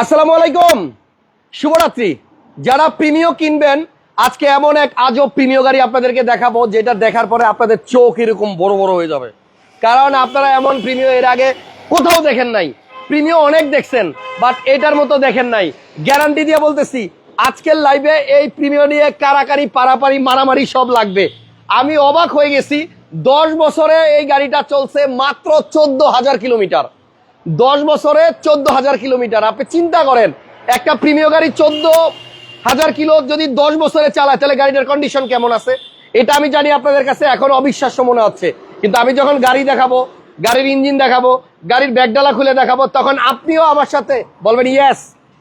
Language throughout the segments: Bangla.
আসসালামু আলাইকুম। শুভরাত্রি। যারা প্রিমিয় কিনবেন, আজকে এমন এক আজব প্রিমিয় গাড়ি আপনাদেরকে দেখাবো, যেটা দেখার পরে আপনাদের চোখ এরকম বড় বড় হয়ে যাবে। কারণ আপনারা এমন প্রিমিয় এর আগে কোথাও দেখেন নাই। প্রিমিয় অনেক দেখছেন, বাট এটার মতো দেখেন নাই। গ্যারান্টি দিয়ে বলতেছি, আজকের লাইভে এই প্রিমিয় নিয়ে কারাকারি, পারাপারি, মারামারি সব লাগবে। আমি অবাক হয়ে গেছি, দশ বছরে এই গাড়িটা চলছে মাত্র চোদ্দ হাজার কিলোমিটার। দশ বছরে চোদ্দ হাজার কিলোমিটার। আপনি চিন্তা করেন, একটা প্রিমিয় গাড়ি চোদ্দ হাজার কিলো যদি দশ বছরে চালায়, তাহলে গাড়িটার কন্ডিশন কেমন আছে? এটা আমি জানি আপনাদের কাছে এখন অবিশ্বাস্য মনে হচ্ছে। কিন্তু আমি যখন গাড়ি দেখাবো, গাড়ির ইঞ্জিন দেখাবো, গাড়ির ব্যাগডালা খুলে দেখাবো, তখন আপনিও আমার সাথে বলবেন ইয়েস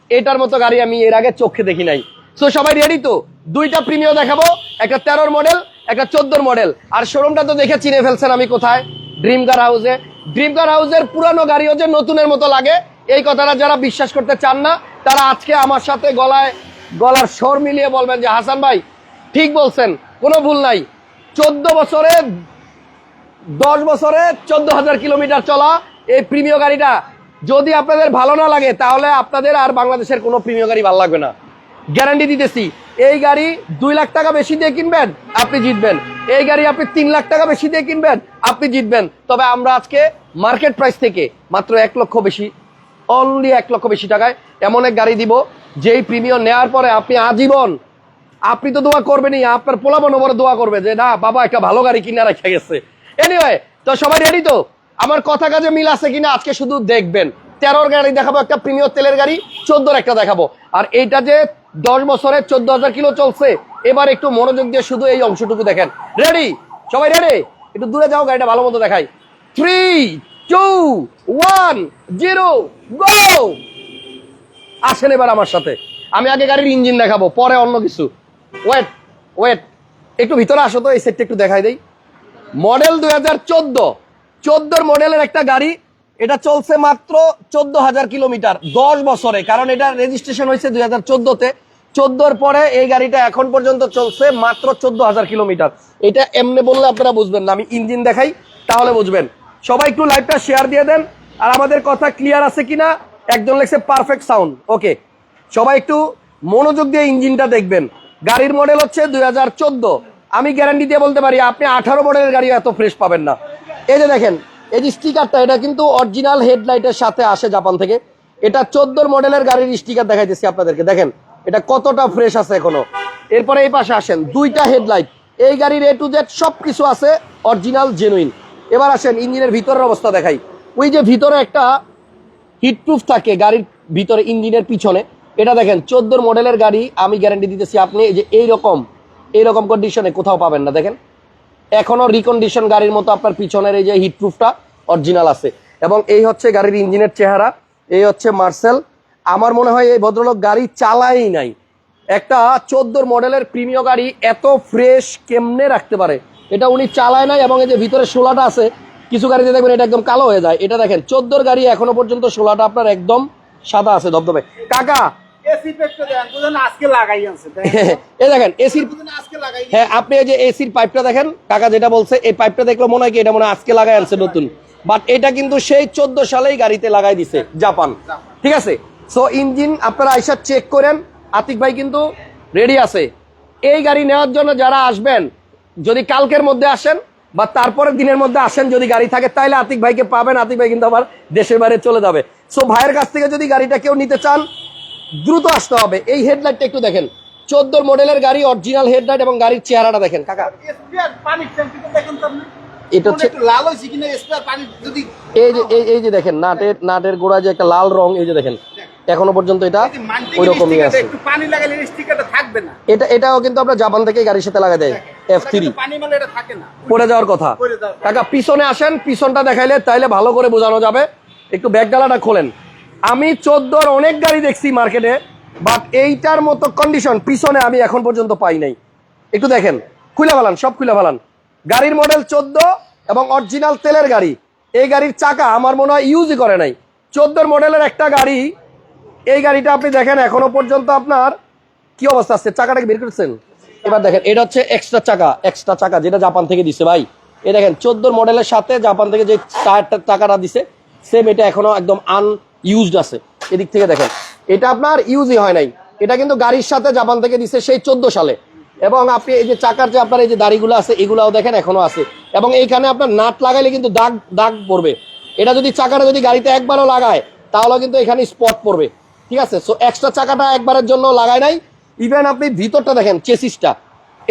এটার মতো গাড়ি আমি এর আগে চোখে দেখি নাই। সো সবাই রেডি তো? দুইটা প্রিমিয় দেখাবো, একটা তেরোর মডেল একটা চোদ্দোর মডেল আর শোরুমটা তো দেখে চিনে ফেলছেন আমি কোথায়? ড্রিম কার হাউসে ড্রিম কার হাউসের পুরানো গাড়িও যে নতুনের মতো লাগে, এই কথাটা যারা বিশ্বাস করতে চান না, তারা আজকে আমার সাথে গলায়, গলার স্বর মিলিয়ে বলবেন যে, হাসান ভাই, ঠিক বলছেন, কোনো ভুল নাই। চোদ্দ বছরে, দশ বছরে চোদ্দ হাজার কিলোমিটার চলা এই প্রিমিয় গাড়িটা। যদি আপনাদের ভালো না লাগে, তাহলে আপনাদের আর বাংলাদেশের কোনো প্রিমিয় গাড়ি ভালো লাগবে না। গ্যারান্টি দিতেছি। এই গাড়ি দুই লাখ টাকা বেশি দিয়ে কিনবেন, আপনি জিতবেন। এই গাড়ি আপনি তিন লাখ টাকা বেশি দিয়ে কিনবেন, আপনি জিতবেন। তবে আমরা আজকে মার্কেট প্রাইস থেকে মাত্র এক লক্ষ বেশি অনলি এক লক্ষ বেশি টাকায় এমন এক গাড়ি দিব, যেই প্রিমিয়াম নেওয়ার পরে আপনি আজীবন, আপনি তো দোয়া করবেনই, আপনার পোলাপন ওপরে দোয়া করবে যে, না, বাবা, একটা ভালো গাড়ি কিনে রেখে গেছে। এনিওয়ে তো সবাই রেডি তো? আমার কথা কাজে মিল আছে কিনা আজকে শুধু দেখবেন। তেরোর গাড়ি দেখাবো, একটা প্রিমিয়ার তেলের গাড়ি, চোদ্দোর একটা দেখাবো। আর এইটা যে দশ বছরে চোদ্দ হাজার কিলো চলছে। এবার একটু মনোযোগ দিয়ে শুধু এই অংশটুকু দেখেন। রেডি সবাই রেডি একটু দূরে যাও, গাড়িটা ভালো মতো দেখাই। Three two one zero go আসেন এবার আমার সাথে। আমি আগে গাড়ির ইঞ্জিন দেখাবো, পরে অন্য কিছু। ওয়েট ওয়েট একটু ভিতরে আসো তো, এই সেটটা একটু দেখাই দেই। মডেল দুই হাজার চোদ্দ। চোদ্দোর মডেলের একটা গাড়ি, এটা চলছে মাত্র চোদ্দ হাজার কিলোমিটার, দশ বছরে। কারণ এটা রেজিস্ট্রেশন হয়েছে দুই হাজার চোদ্দোতে। চোদ্দোর পরে এই গাড়িটা এখন পর্যন্ত চলছে মাত্র চোদ্দ হাজার কিলোমিটার। এটা এমনি বললে আপনারা বুঝবেন না, আমি ইঞ্জিন দেখাই, তাহলে বুঝবেন। সবাই একটু লাইভটা শেয়ার দিয়ে দেন, আর আমাদের কথা ক্লিয়ার আছে কিনা, একজন লেগছে পারফেক্ট সাউন্ড ওকে সবাই একটু মনোযোগ দিয়ে ইঞ্জিনটা দেখবেন। গাড়ির মডেল হচ্ছে দুই হাজার চোদ্দ। আমি গ্যারান্টি দিয়ে বলতে পারি, আপনি আঠারো মডেলের গাড়ি এত ফ্রেশ পাবেন না। এই যে দেখেন, এই যে স্টিকারটা এটা কিন্তু অরিজিনাল হেডলাইটের সাথে আসে জাপান থেকে। এটা চোদ্দোর মডেলের গাড়ির স্টিকার দেখাইতেছি আপনাদেরকে, দেখেন। এটা কতটা ফ্রেশ আছে এখনও? এরপরে এই পাশে আসেন, দুইটা হেডলাইট এই গাড়ির এ টু জেড সব কিছু আছে অরিজিনাল জেনুইন এবার আসেন, ইঞ্জিনের ভিতরের অবস্থা দেখাই। ওই যে ভিতরে একটা হিটপ্রুফ থাকে গাড়ির ভিতরে, ইঞ্জিনের পিছনে। এটা দেখেন, চোদ্দোর মডেলের গাড়ি, আমি গ্যারান্টি দিতেছি আপনি, এই যে এইরকম এইরকম কন্ডিশনে কোথাও পাবেন না, দেখেন। এখনও রিকন্ডিশন গাড়ির মতো আপনার পিছনের এই যে হিটপ্রুফটা অরিজিনাল আছে। এবং এই হচ্ছে গাড়ির ইঞ্জিনের চেহারা, এই হচ্ছে মার্সেল আমার মনে হয় এই ভদ্রলোক গাড়ি চালাই নাই। একটা চোদ্দোর মডেলের প্রিমিয় গাড়ি এত ফ্রেশ কেমনে রাখতে পারে? এটা উনি চালায় নাই এবং এই যে ভিতরে শোলাটা আছে কিছু গাড়িতে দেখবেন এটা একদম কালো হয়ে যায়। এটা দেখেন চোদ্দোর গাড়ি এখনও পর্যন্ত শোলাটা আপনার একদম সাদা আছে ধবধবে। কাকা! দেখেন। এসির হ্যাঁ আপনি যে এসির পাইপটা দেখেন কাকা যেটা বলছে এই পাইপটা দেখলে মনে হয় কি এটা মনে হয় আজকে লাগাই আনছে নতুন। বাট এটা কিন্তু সেই চোদ্দ সালেই গাড়িতে লাগাই দিছে জাপান। ঠিক আছে? সো ইঞ্জিন আপনারা আইসা চেক করেন। আতিক ভাই কিন্তু রেডি আছে। এই গাড়ি নেওয়ার জন্য যারা আসবেন যদি কালকের মধ্যে আসেন বা তারপরের দিনের মধ্যে আসেন যদি গাড়ি থাকে তাহলে আতিক ভাইকে পাবেন। আতিক ভাই কিন্তু আবার দেশের বাইরে চলে যাবে। সো ভাইয়ের কাছ থেকে যদি গাড়িটা কেউ নিতে চান দ্রুত আসতে হবে। এই হেডলাইটটা একটু দেখেন। চোদ্দোর মডেলের গাড়ি অরিজিনাল হেডলাইট এবং গাড়ির চেহারাটা দেখেন। কাকা। এটা হচ্ছে লাল কিনা এই যে এই- এই যে দেখেন নাটের নাটের গোড়ায় যে একটা লাল রং এই যে দেখেন। এখনও পর্যন্ত এটা ওই রকমই আছে। একটু পানি লাগালে স্টিকারটা থাকবে না। এটা এটাও কিন্তু আমরা জাপান থেকে গাড়ির সাথে লাগা দেয় এফ থ্রি পানি মারলে এটা থাকে না। পড়ে যাওয়ার কথা। কাকা পিছনে আসেন পিছনটা দেখাইলে তাইলে ভালো করে বোঝানো যাবে। একটু ব্যাগডালাটা খোলেন। আমি চোদ্দোর অনেক গাড়ি দেখছি মার্কেটে বাট এইটার মতো কন্ডিশন পিছনে আমি এখন পর্যন্ত পাই নাই। একটু দেখেন খুলে ফেলান সব খুলে ফেলান। গাড়ির মডেল চোদ্দ এবং অরিজিনাল তেলের গাড়ি। এই গাড়ির চাকা আমার মনে হয় ইউজই করে নাই। চোদ্দোর মডেলের একটা গাড়ি এই গাড়িটা আপনি দেখেন, এখনও পর্যন্ত আপনার কি অবস্থা আছে? চাকাটাকে বের করছেন? এবার দেখেন, এটা হচ্ছে এক্সট্রা চাকা এক্সট্রা চাকা, যেটা জাপান থেকে দিছে ভাই। এ দেখেন, চোদ্দোর মডেলের সাথে জাপান থেকে যে টায়ারটা, চাকাটা দিছে সেম এটা এখনও একদম আন ইউজড আছে। এদিক থেকে দেখেন, এটা আপনার ইউজই হয় নাই। এটা কিন্তু গাড়ির সাথে জাপান থেকে দিছে সেই চোদ্দ সালে। এবং আপনি এই যে চাকার যে আপনার এই যে দাড়িগুলো আছে, এগুলাও দেখেন এখনও আছে। এবং এইখানে আপনার নাট লাগাইলে কিন্তু দাগ দাগ পড়বে। এটা যদি চাকাটা যদি গাড়িতে একবারও লাগায় তাহলে কিন্তু এখানে স্পট পড়বে। ঠিক আছে? সো এক্সট্রা চাকাটা একবারের জন্য লাগায় নাই। ইভেন আপনি ভিতরটা দেখেন চেসিসটা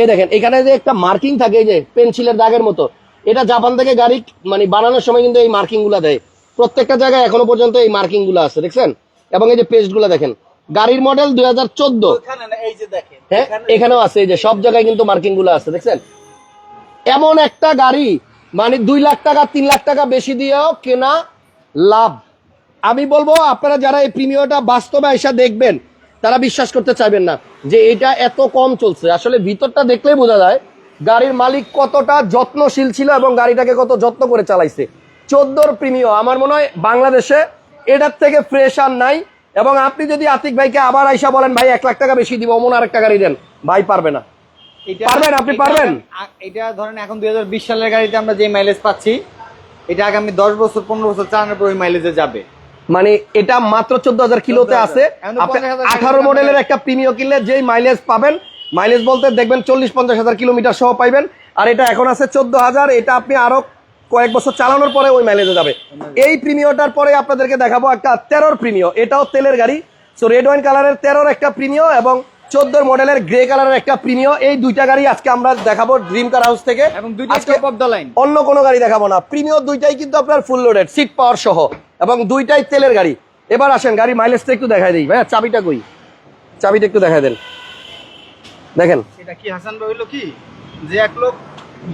এ দেখেন এখানে যে একটা মার্কিং থাকে এই যে পেন্সিলের দাগের মতো এটা জাপান থেকে গাড়ি মানে বানানোর সময় কিন্তু এই মার্কিংগুলা দেয়। প্রত্যেকটা জায়গায় এখনও পর্যন্ত এই মার্কিংগুলো আছে দেখছেন? এবং এই যে পেস্টগুলা দেখেন গাড়ির মডেল দুই হাজার চোদ্দ। হ্যাঁ এখানেও আছে এই যে সব জায়গায় কিন্তু মার্কিংগুলো আছে দেখছেন? এমন একটা গাড়ি মানে দুই লাখ টাকা তিন লাখ টাকা বেশি দিয়েও কেনা লাভ। আমি বলব আপনারা যারা এই প্রিমিয়মটা বাস্তবে এসে দেখবেন তারা বিশ্বাস করতে চাইবেন না যে এটা এত কম চলছে। আসলে ভিতরটা দেখলেই বোঝা যায় গাড়ির মালিক কতটা যত্নশীল ছিল এবং গাড়িটাকে কত যত্ন করে চালাইছে। চোদ্দোর প্রিমিয় আমার মনে হয় বাংলাদেশে এটার থেকে ফ্রেশ আর নাই। এবং আপনি যদি আতিক ভাইকে আবার আইসা বলেন ভাই এক লাখ টাকা বেশি দিব অমন আরেকটা গাড়ি দেন। ভাই পারবে না। এটা- পারবেন, আপনি পারবেন? এটা ধরেন এখন দুই হাজার বিশ সালের গাড়িতে আমরা যে মাইলেজ পাচ্ছি এটা আগামী দশ বছর পনেরো বছর চালানোর পর ওই মাইলেজে যাবে। মানে এটা মাত্র চোদ্দ হাজার কিলোতে আছে। এখন তো আপনি 50,000 আঠারো মডেলের একটা প্রিমিয় কিনলে যেই মাইলেজ পাবেন মাইলেজ বলতে দেখবেন চল্লিশ পঞ্চাশ হাজার কিলোমিটার সহ পাইবেন। আর এটা এখন আছে চোদ্দ হাজার এটা আপনি আরও কয়েক বছর চালানোর পরে ওই মাইলেজে যাবে। এই প্রিমিয়টার পরে আপনাদেরকে দেখাবো একটা তেরোর প্রিমিয় এটাও তেলের গাড়ি। সো রেড ওয়াইন কালারের তেরোর একটা প্রিমিয় এবং চোদ্দোর মডেলের গ্রে কালারের একটা প্রিমিয় এই দুইটা গাড়ি আজকে আমরা দেখাবো ড্রিম কার হাউস থেকে। এবং অন্য কোনো গাড়ি দেখাবো না। প্রিমিয়র দুইটাই কিন্তু আপনার ফুল লোডেড সিট পাওয়ার সহ। এবং দুইটাই তেলের গাড়ি। এবার আসেন গাড়ির মাইলেজটা একটু দেখাই দিই। ভাইয়া চাবিটা কই? চাবিটা একটু দেখাই দেন। দেখেন। এটা কি হাসান ভাই হইল কি? যে এক লোক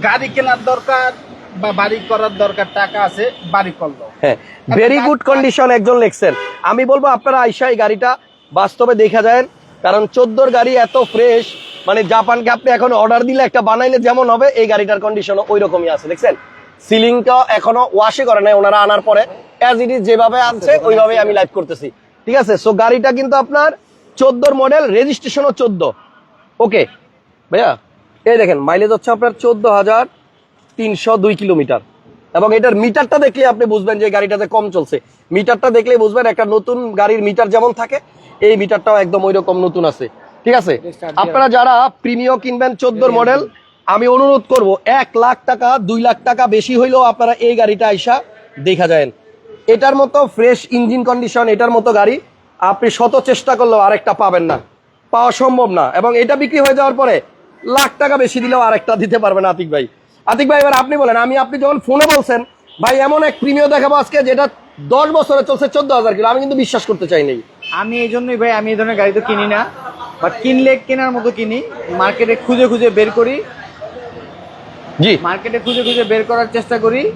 গাড়ি কেনার দরকার বা বাড়ি করার দরকার টাকা আছে বাড়ি করল হ্যাঁ ভেরি গুড কন্ডিশন একজন লেখছেন। আমি বলব আপনারা আইসা এই গাড়িটা বাস্তবে দেখা যায়। কারণ চোদ্দোর গাড়ি এত ফ্রেশ মানে জাপানকে আপনি এখন অর্ডার দিলে একটা বানাইলে যেমন হবে এই গাড়িটার কন্ডিশনও ওই রকমই আছে। দেখছেন? সিলিংটা এখনও ওয়াশে করে নাই ওনারা আনার পরে। অ্যাজ ইট ইজ যেভাবে আনছে ওইভাবে আমি লাইভ করতেছি। ঠিক আছে? সো গাড়িটা কিন্তু আপনার চোদ্দোর মডেল রেজিস্ট্রেশনও চোদ্দ। ওকে ভাইয়া এই দেখেন মাইলেজ হচ্ছে আপনার চোদ্দ হাজার তিনশো দুই কিলোমিটার। এবং এটার মিটারটা দেখলে আপনি বুঝবেন যে গাড়িটাতে কম চলছে। মিটারটা দেখলে বুঝবেন একটা নতুন গাড়ির মিটার যেমন থাকে এই মিটারটাও একদম ওই রকম নতুন আছে। ঠিক আছে? আপনারা যারা প্রিমিয় কিনবেন চোদ্দোর মডেল আমি অনুরোধ করব এক লাখ টাকা দুই লাখ টাকা বেশি হইলেও আপনারা এই গাড়িটা আইসা দেখা যায়। এটার মতো ফ্রেশ ইঞ্জিন কন্ডিশন এটার মতো গাড়ি আপনি শত চেষ্টা করলেও আরেকটা পাবেন না। পাওয়া সম্ভব না। এবং এটা বিক্রি হয়ে যাওয়ার পরে লাখ টাকা বেশি দিলেও আরেকটা দিতে পারবেন আতিক ভাই। আতিক ভাই এবার আপনি বলেন আমি আপনি যখন ফোনে বলছেন ভাই এমন এক প্রিমিয় দেখাবো আজকে যেটা দশ বছরে চলছে চোদ্দ হাজার কিলো। আমি কিন্তু বিশ্বাস করতে চাই নাই। আমি এই জন্যই ভাই আমি এই ধরনের গাড়ি তো কিনি না। বাট কিনলে কেনার মতো কিনি। মার্কেটে খুঁজে খুঁজে বের করি। জি। মার্কেটে খুঁজে খুঁজে বের করার চেষ্টা করি।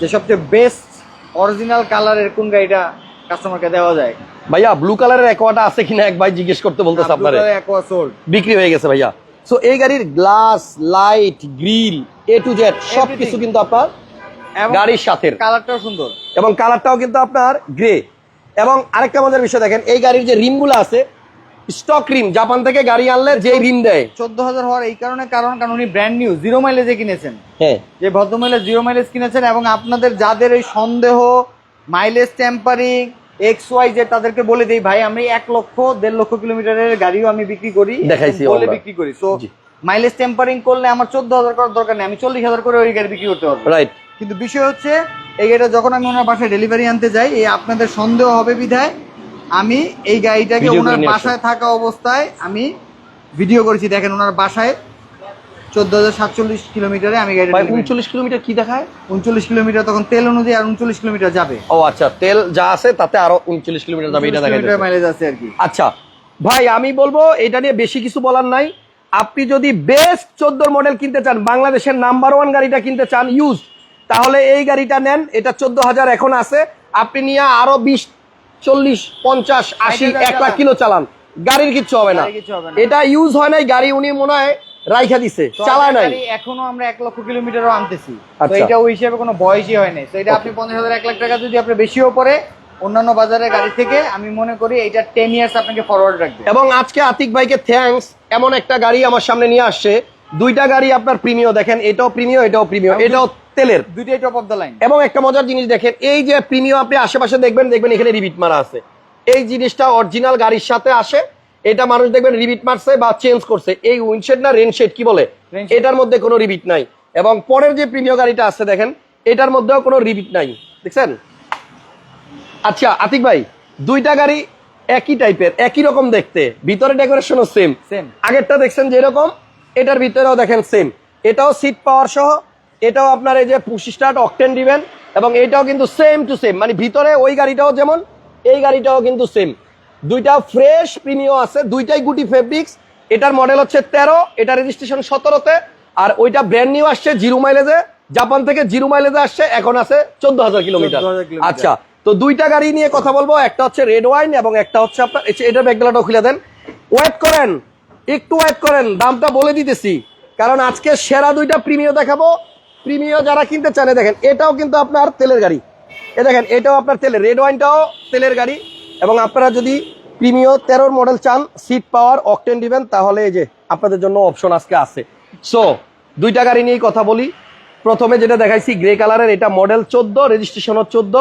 যে সবচেয়ে বেস্ট অরিজিনাল কালারের কোন গাড়িটা কাস্টমারকে দেওয়া যায়? ভাইয়া ব্লু কালারের একোয়াটা আছে কিনা এক ভাই জিজ্ঞেস করতে বলতেছে আপনারে। অ্যাকোয়া সোল্ড বিক্রি হয়ে গেছে ভাইয়া। সো এই গাড়ির glass light grill A to Z সবকিছু কিন্তু আপনার গাড়ির সাথে কালারটাও সুন্দর। এবং কালারটাও কিন্তু আপনার গ্রে এবং আরেকটা মজার বিষয় দেখেন এই গাড়ির যে রিমগুলো আছে স্টক রিম জাপান থেকে গাড়ি আনলে যে রিম দেয়। চোদ্দ হাজার হওয়ার এই কারণে কারণ কারণ উনি ব্র্যান্ড নিউ জিরো মাইলেজে কিনেছেন। হ্যাঁ। যে ভদ্রমহিলা জিরো মাইলেজ কিনেছেন এবং আপনাদের যাদের এই সন্দেহ মাইলেজ টেম্পারিং এক্স ওয়াই যে তাদেরকে বলে দিই ভাই আমি এক লক্ষ দেড় লক্ষ কিলোমিটারের গাড়িও আমি বিক্রি করি দেখাইছি বলে বিক্রি করি। সো মাইলেজ টেম্পারিং করলে আমার চোদ্দ হাজার করার দরকার নেই আমি চল্লিশ হাজার করে ওই গাড়ি বিক্রি করতে পারব। রাইট কিন্তু বিষয় হচ্ছে এই গাড়িটা যখন আমি ওনার বাসায় ডেলিভারি আনতে যাই এই আপনাদের সন্দেহ হবে বিধায় আমি এই গাড়িটাকে ওনার বাসায় থাকা অবস্থায় আমি ভিডিও করেছি। দেখেন ওনার বাসায় চোদ্দ হাজার সাতচল্লিশ কিলোমিটারে আমি delivery- উনচল্লিশ কিলোমিটার কি দেখায়? উনচল্লিশ কিলোমিটার তখন তেল অনুযায়ী আর উনচল্লিশ কিলোমিটার যাবে। ও আচ্ছা তেল যা আছে তাতে আরও উনচল্লিশ কিলোমিটার যাবে এটা দেখা মাইলেজ আছে আর কি। আচ্ছা ভাই আমি বলব এটা নিয়ে বেশি কিছু বলার নাই। আপনি যদি বেস্ট চোদ্দোর মডেল কিনতে চান বাংলাদেশের নাম্বার ওয়ান গাড়িটা কিনতে চান ইউজ তাহলে এই গাড়িটা নেন এটা চোদ্দ হাজার এখন আছে। আপনি নিয়ে আরও বিশ চল্লিশ পঞ্চাশ আশি এক লাখ কিলো চালান। গাড়ির কিচ্ছু হবে না। এটা ইউজ হয় নাই গাড়ি উনি মনে হয় রাইখা দিছে। চালায় নাই। এখনও আমরা এক লক্ষ কিলোমিটারও আনতেছি। তো আচ্ছা। এটা ওই হিসেবে কোনো বয়সই হয় নাই। তো এটা আপনি পঞ্চাশ হাজার এক লাখ টাকা যদি আপনি বেশিও পড়ে অন্যান্য বাজারের গাড়ি থেকে আমি মনে করি এটা টেন ইয়ার্স আপনাকে ফরওয়ার্ড রাখবে। এবং আজকে আতিক ভাইকে থ্যাঙ্কস এমন একটা গাড়ি আমার সামনে নিয়ে আসছে। দুইটা গাড়ি আপনার প্রিমিয় দেখেন এটাও প্রিমিয় এটাও প্রিমিয় এটাও তেলের। দুইটাই টপ অফ দ্য লাইন এবং একটা মজার জিনিস দেখেন এই যে প্রিমিয়াম আপনি আশেপাশে দেখবেন দেখবেন এখানে রিবিট মারা আছে। এই জিনিসটা অরিজিনাল গাড়ির সাথে আসে এটা মানুষ দেখবেন রিবিট মারছে বা চেঞ্জ করছে। এই উইন্ডশেড না রেনশেড কি বলে? এটার মধ্যে কোনো রিবিট নাই। এবং পরের যে প্রিমিয় গাড়িটা আছে দেখেন এটার মধ্যেও কোনো রিবিট নাই। দেখছেন? আচ্ছা আতিক ভাই দুইটা গাড়ি একই টাইপের একই রকম দেখতে। ভিতরে ডেকোরেশনও সেম। আগেরটা দেখছেন যেরকম এটার ভিতরেও দেখেন সেম এটাও সিট পাওয়ার সহ এটাও আপনার এই যে পুশ স্টার্ট অকটেন দিবেন এবং এটাও কিন্তু সেম টু সেম মানে ভিতরে ওই গাড়িটাও যেমন এই গাড়িটাও কিন্তু সেম দুইটা ফ্রেশ প্রিমিয় আছে দুইটাই গুটি ফেব্রিক্স এটার মডেল হচ্ছে তেরো এটা রেজিস্ট্রেশন সতেরোতে আর ওইটা ব্র্যান্ড নিউ আসছে জিরো মাইলেজে জাপান থেকে জিরো মাইলেজে আসছে এখন আছে চোদ্দ হাজার কিলোমিটার। আচ্ছা তো দুইটা গাড়ি নিয়ে কথা বলব একটা হচ্ছে রেড ওয়াইন এবং একটা হচ্ছে আপনার এটার ব্যাগগুলোটাও খুলে দেন। ওয়েট করেন একটু ওয়েট করেন দামটা বলে দিতেছি। কারণ আজকে সেরা দুইটা প্রিমিয় দেখাবো। প্রিমিয় যারা কিনতে চান দেখেন এটাও কিন্তু আপনার তেলের গাড়ি। এ দেখেন এটাও আপনার তেলের রেড ওয়াইনটাও তেলের গাড়ি। এবং আপনারা যদি প্রিমিয় তেরোর মডেল চান সিট পাওয়ার অকটেন দিবেন তাহলে এই যে আপনাদের জন্য অপশন আজকে আছে। সো দুইটা গাড়ি নিয়েই কথা বলি। প্রথমে যেটা দেখাইছি গ্রে কালারের এটা মডেল চোদ্দ রেজিস্ট্রেশন চোদ্দ।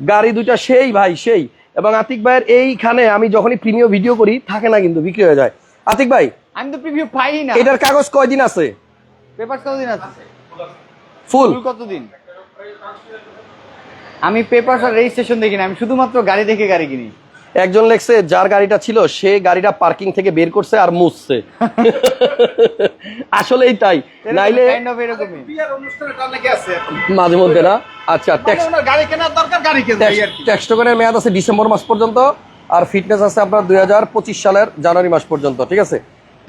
গাড়ি দুইটা সেই ভাই সেই। এবং আতিক ভাইয়ের এইখানে আমি যখনই প্রিমিয় ভিডিও করি থাকে না কিন্তু বিক্রি হয়ে যায়। আতিক ভাই আমি তো প্রিভিউ পাই না। এটার কাগজ কয়দিন আছে? পেপার কতদিন আছে? ফুল। কতদিন? আমি পেপার আর রেজিস্ট্রেশন দেখি না আমি শুধুমাত্র গাড়ি দেখে গাড়ি কিনি। একজন লেখছে যার গাড়িটা ছিল সে গাড়িটা পার্কিং থেকে বের করছে আর মুছছে। আসলেই তাই। নাইলে। মাঝে মধ্যে না? আচ্ছা ট্যাক্স মানে মেয়াদ আছে ডিসেম্বর মাস পর্যন্ত আর ফিটনেস আছে আপনার দুই হাজার পঁচিশ সালের জানুয়ারি মাস পর্যন্ত ঠিক আছে?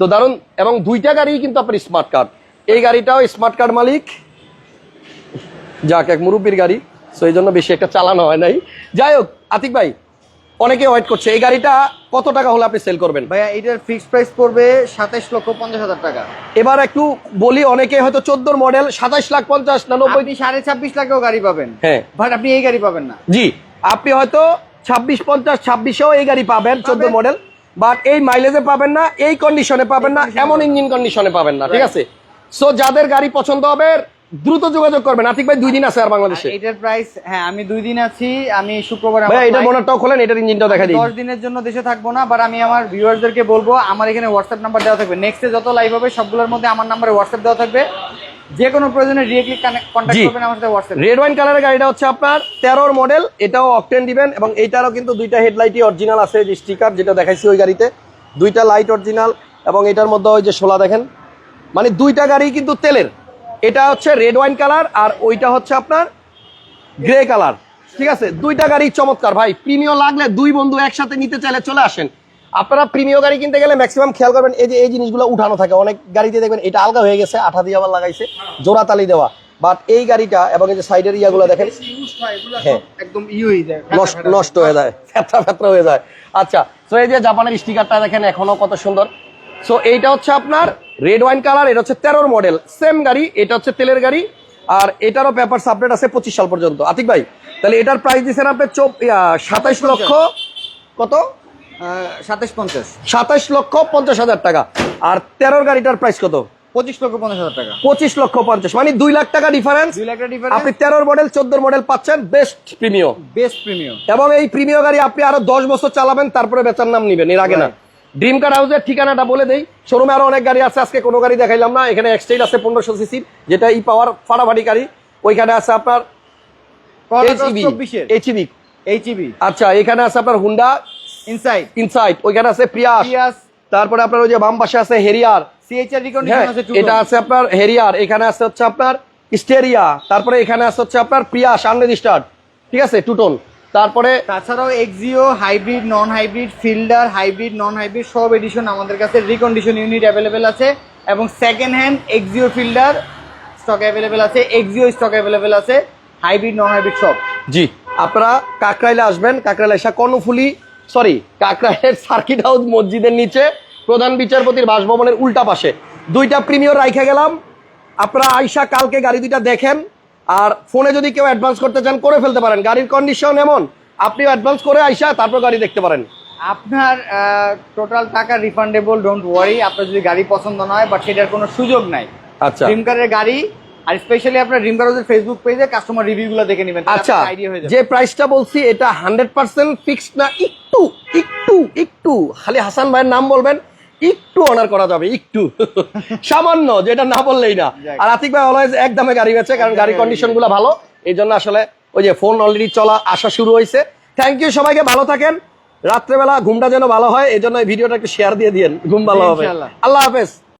তো দারুণ এবং দুইটা গাড়ি কিন্তু আপনার স্মার্ট কার্ড এই গাড়িটাও স্মার্ট কার্ড মালিক যাক এক মুরব্বীর গাড়ি সো এই জন্য বেশি একটা চালানো হয় নাই। যাই হোক আতিক ভাই অনেকে ওয়েট করছে। এই গাড়িটা কত টাকা হলে আপনি সেল করবেন? ভাইয়া এটার ফিক্সড প্রাইস পড়বে সাতাইশ লক্ষ পঞ্চাশ হাজার টাকা। এবার একটু বলি অনেকে হয়তো চোদ্দোর মডেল সাতাইশ লাখ পঞ্চাশ না নব্বই সাড়ে ছাব্বিশ লাখেও গাড়ি পাবেন। হ্যাঁ। বাট আপনি এই গাড়ি পাবেন না। জি আপনি হয়তো ছাব্বিশ পঞ্চাশ ছাব্বিশেও এই গাড়ি পাবেন চোদ্দ মডেল বাট এই মাইলেজে পাবেন না এই কন্ডিশনে পাবেন না এমন ইঞ্জিন কন্ডিশনে পাবেন না ঠিক আছে? সো যাদের গাড়ি পছন্দ হবে দ্রুত যোগাযোগ করবেন। আতিক ভাই দুই দিন আছে আর বাংলাদেশে। এটার প্রাইস হ্যাঁ আমি দুই দিন আছি। আমি শুক্রবার ভাই এটার মনেরটাও খোলেন এটার ইঞ্জিনটাও দেখা দিই। দশ দিনের জন্য দেশে থাকব না বাট আমি আমার ভিউয়ারদেরকে বলব আমার এখানে হোয়াটসঅ্যাপ নাম্বার দেওয়া থাকবে। নেক্সটে যত লাইভ হবে সবগুলোর মধ্যে আমার নাম্বারে হোয়াটসঅ্যাপ দেওয়া থাকবে। যে কোনো প্রয়োজনে ডিরেক্টলি কন্ট্যাক্ট। করবেন আমার সাথে হোয়াটসঅ্যাপ রেড ওয়াইন কালারের গাড়িটা হচ্ছে আপনার তেরোর মডেল এটাও অকটেন দিবেন এবং এইটারও কিন্তু দুইটা হেডলাইটই অরিজিনাল আছে যে স্টিকার যেটা দেখাইছি ওই গাড়িতে। দুইটা লাইট অরিজিনাল এবং এটার মধ্যে ওই যে শোলা দেখেন। মানে দুইটা গাড়ি কিন্তু তেলের। এটা হচ্ছে রেড ওয়াইন কালার আর ওইটা হচ্ছে আপনার গ্রে কালার ঠিক আছে? দুইটা গাড়ি চমৎকার। ভাই প্রিমিয় লাগলে দুই বন্ধু একসাথে নিতে চাইলে চলে আসেন। আপনারা প্রিমিয় গাড়ি কিনতে গেলে ম্যাক্সিমাম খেয়াল করবেন এই যে এই জিনিসগুলো উঠানো থাকে। অনেক গাড়িতে দেখবেন এটা আলগা হয়ে গেছে আঠা দিয়ে আবার লাগাইছে জোড়া তালি দেওয়া। বাট এই গাড়িটা এবং এই যে সাইডের ইয়াগুলো দেখেন হয়। একদম হয়ে নষ্ট হয়ে যায় ফেতরা ফেতরা হয়ে যায়। আচ্ছা তো এই যে জাপানের স্টিকারটা দেখেন এখনও কত সুন্দর। সো এইটা হচ্ছে আপনার রেড ওয়াইন কালার এটা হচ্ছে তেরোর মডেল সেম গাড়ি এটা হচ্ছে তেলের গাড়ি আর এটারও পেপার সাবলেট আছে পঁচিশ সাল পর্যন্ত। আতিক ভাই তাহলে এটার প্রাইস দিচ্ছেন আপনি সাতাইশ লক্ষ কত? সাতাশ পঞ্চাশ। সাতাইশ লক্ষ পঞ্চাশ হাজার টাকা। আর তেরোর গাড়িটার প্রাইস কত? পঁচিশ লক্ষ পঞ্চাশ হাজার টাকা। পঁচিশ লক্ষ পঞ্চাশ মানে দুই লাখ টাকা ডিফারেন্স দুই লাখ টাকা ডিফারেন্স আপনি তেরোর মডেল চোদ্দোর মডেল পাচ্ছেন বেস্ট প্রিমিয়াম বেস্ট প্রিমিয়াম এবং এই প্রিমিয় গাড়ি আপনি আরও দশ বছর চালাবেন তারপরে বেচার নাম নিবেন এর আগে না। ড্রিম কার হাউসের ঠিকানাটা বলে দেই। শোরুমে আরও অনেক গাড়ি আছে আজকে কোনো গাড়ি দেখাইলাম না। এখানে এক্সটাইল আছে পনেরোশো সিসির যেটা ই পাওয়ার ফাটাফাটি গাড়ি। ওইখানে আছে আপনার এইচইবি এইচইবি এইচইবি আচ্ছা এখানে আছে আপনার হুন্ডা ইনসাইড ইনসাইট ওইখানে আছে প্রিয়াস তারপরে আপনার ওই যে বাম পাশে আছে হেরিয়ার হ্যাঁ আছে এটা আছে আপনার হেরিয়ার এখানে আছে হচ্ছে আপনার স্টেরিয়া তারপরে এখানে আছে হচ্ছে আপনার প্রিয়াস আনরেজিস্টার্ড ঠিক আছে টুটন তারপরে তাছাড়াও Axio hybrid non hybrid Fielder hybrid non hybrid সব এডিশন আমাদের কাছে রিকন্ডিশন ইউনিট অ্যাভেলেবেল আছে। এবং second hand Axio Fielder stock available আছে এক্সিও স্টক অ্যাভেলেবেল আছে হাইব্রিড নন হাইব্রিড সব। জি। আপনারা কাকরাইলে আসবেন কাকরাইলে এসে কর্ণফুলি সরি কাকরাইলের সার্কিট হাউস মসজিদের নিচে প্রধান বিচারপতির বাসভবনের উল্টা পাশে। দুইটা প্রিমিয়র রাইখে গেলাম। আপনারা আইসা কালকে গাড়ি দুইটা দেখেন। আর ফোনে যদি কেউ অ্যাডভান্স করতে চান করে ফেলতে পারেন। গাড়ির কন্ডিশন এমন আপনি অ্যাডভান্স করে আইসা তারপর গাড়ি দেখতে পারেন। আপনার টোটাল টাকা রিফান্ডেবল ডোন্ট ওয়ারি আপনার যদি গাড়ি পছন্দ নয় বাট সেটার কোনো সুযোগ নাই। আচ্ছা। ড্রিম কারের গাড়ি আর স্পেশালি আপনার ড্রিম কারোজের ফেসবুক পেজে কাস্টমার রিভিউগুলো দেখে নেবেন আচ্ছা আইডিয়া হয়ে যাবে। যে প্রাইসটা বলছি এটা হান্ড্রেড পার্সেন্ট ফিক্সড না একটু একটু একটু। খালি হাসান ভাইয়ের নাম বলবেন একটু অনার করা যাবে একটু। সামান্য যেটা না বললেই না। আর আতিক ভাই অলওয়েজ এক দামে গাড়ি বেছে কারণ গাড়ি কন্ডিশনগুলো ভালো। এই জন্য আসলে ওই যে ফোন অলরেডি চলা আসা শুরু হয়েছে। থ্যাংক ইউ সবাইকে ভালো থাকেন। রাত্রেবেলা ঘুমটা যেন ভালো হয় এই জন্য ভিডিওটা একটু শেয়ার দিয়ে দিয়েন। ঘুম ভালো হবে। আল্লাহ হাফেজ।